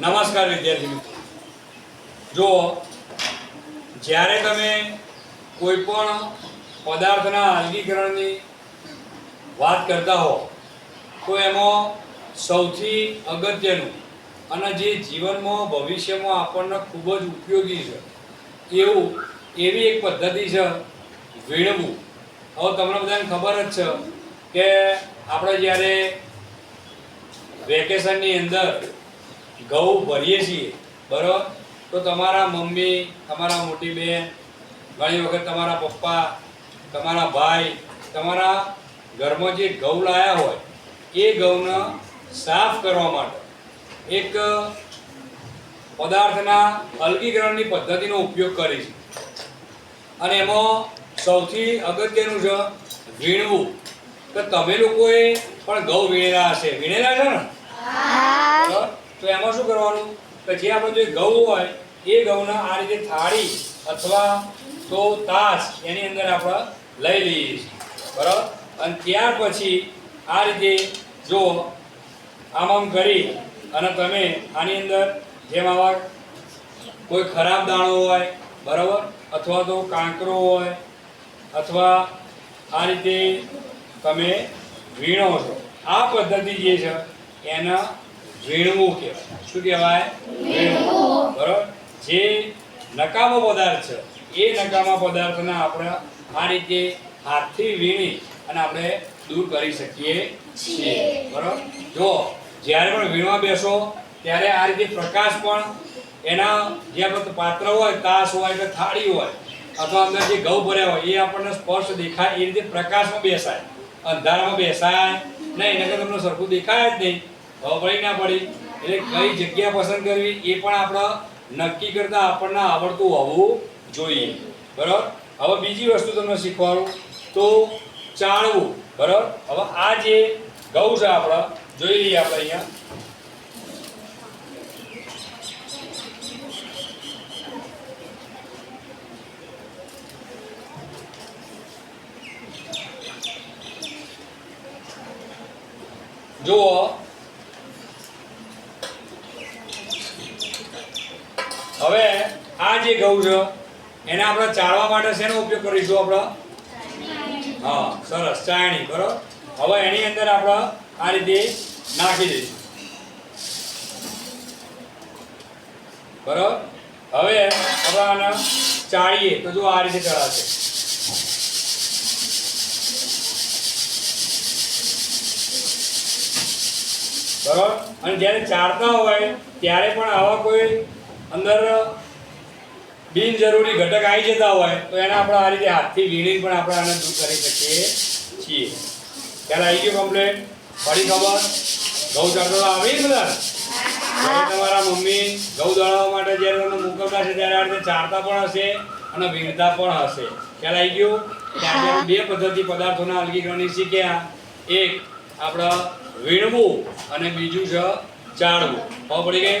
નમસ્કાર વિદ્યાર્થી મિત્રો. જો જ્યારે તમે કોઈ પણ પદાર્થના અલગીકરણની વાત કરતા હો, તો એમાં સૌથી અગત્યનું અને જે જીવનમાં ભવિષ્યમાં આપણને ખૂબ જ ઉપયોગી છે, એવું એવી એક પદ્ધતિ છે વીણવું હવે તમને બધાને ખબર જ છે કે આપણે જ્યારે વેકેશનની અંદર ઘઉં ભરીએ છીએ. બરાબર? તો તમારા મમ્મી, તમારા મોટી બેન, ઘણી વખત તમારા પપ્પા, તમારા ભાઈ, તમારા ઘરમાં જે ઘઉં લાયા હોય, એ ઘઉંને સાફ કરવા માટે એક પદાર્થના અલગીકરણની પદ્ધતિનો ઉપયોગ કરે છે અને એમાં સૌથી અગત્યનું છે, વીણવું. તો તમે લોકોએ પણ ઘઉં વીણેલા હશે. વીણેલા છે ને? તો એમાં શું કરવાનું? કે જે આપણે જે ઘઉં હોય, એ ઘઉંને આ રીતે થાળી અથવા તો તાસ એની અંદર આપણે લઈ લઈએ છીએ. બરાબર? અને ત્યાર પછી આ રીતે જો આમ આમ કરી અને તમે આની અંદર જેમ આવા કોઈ ખરાબ દાણો હોય, બરાબર? અથવા તો કાંકરો હોય, અથવા આ રીતે તમે વીણો છો. આ પદ્ધતિ જે છે, એના વીણવું કહેવાય. શું કહેવાય? વીણવું. બરાબર? જે નકામો પદાર્થ છે એ નકામા પદાર્થને આપણે આ રીતે હાથથી વીણી અને આપણે દૂર કરી શકીએ છીએ. બરાબર? જો જ્યારે પણ વીણવા બેસો ત્યારે આ રીતે પ્રકાશ પણ એના જે આપણે પાત્ર હોય તાસ હોય કે થાળી હોય અથવા અંદર જે ઘઉં ભર્યા હોય એ આપણને સ્પષ્ટ દેખાય એ રીતે પ્રકાશમાં બેસાય અંધારામાં બેસાય નહીં એને તમને સરખું દેખાય જ નહીં. ખબર ના પડી. એટલે કઈ જગ્યા પસંદ કરવી એ પણ આપણે નક્કી કરતા આપણને આવડતું હોવું જોઈએ. બરાબર? હવે બીજી વસ્તુ તમને શીખવાડું. તો ચાળવું. બરાબર? હવે આ જે ઘઉં છે આપણે, જોઈ લઈએ આપણે અહીંયા. જુઓ. હવે આ જે ઘઉં છે, એને આપણે ચાળવા માટે શેનો ઉપયોગ કરીશું આપણે? હા, સરસ, ચાયણી, બરોબર? હવે એની અંદર આપણે આ રીતે નાખી દઈશું. બરોબર? હવે આપણે આને ચાળીએ, તો જો આ રીતે ચડાશે. બરોબર? અને જ્યારે ચાળતા હોય, ત્યારે પણ આવા કોઈ અંદર બિનજરૂરી ઘટક આવી જતા હોય, તો એને આપણે આ રીતે હાથથી વીણી પણ આપણે આને દૂર કરી શકીએ છીએ. ત્યારે આવી ગયો કમ્પ્લેટ પડી ખબર? ઘઉં ચડતો આવી બધા? તમારા મમ્મી ઘઉં દળવા માટે જ્યારે મોકલતા છે, ત્યારે આ રીતે ચાળતા પણ હશે અને વીણતા પણ હશે. ખ્યાલ આવી ગયું? ત્યાં બે પદ્ધતિ પદાર્થોના અલગીકરણ શીખ્યા. એક, આપણે વીણવું અને બીજું છે ચાળવું. ખબર પડી ગઈ?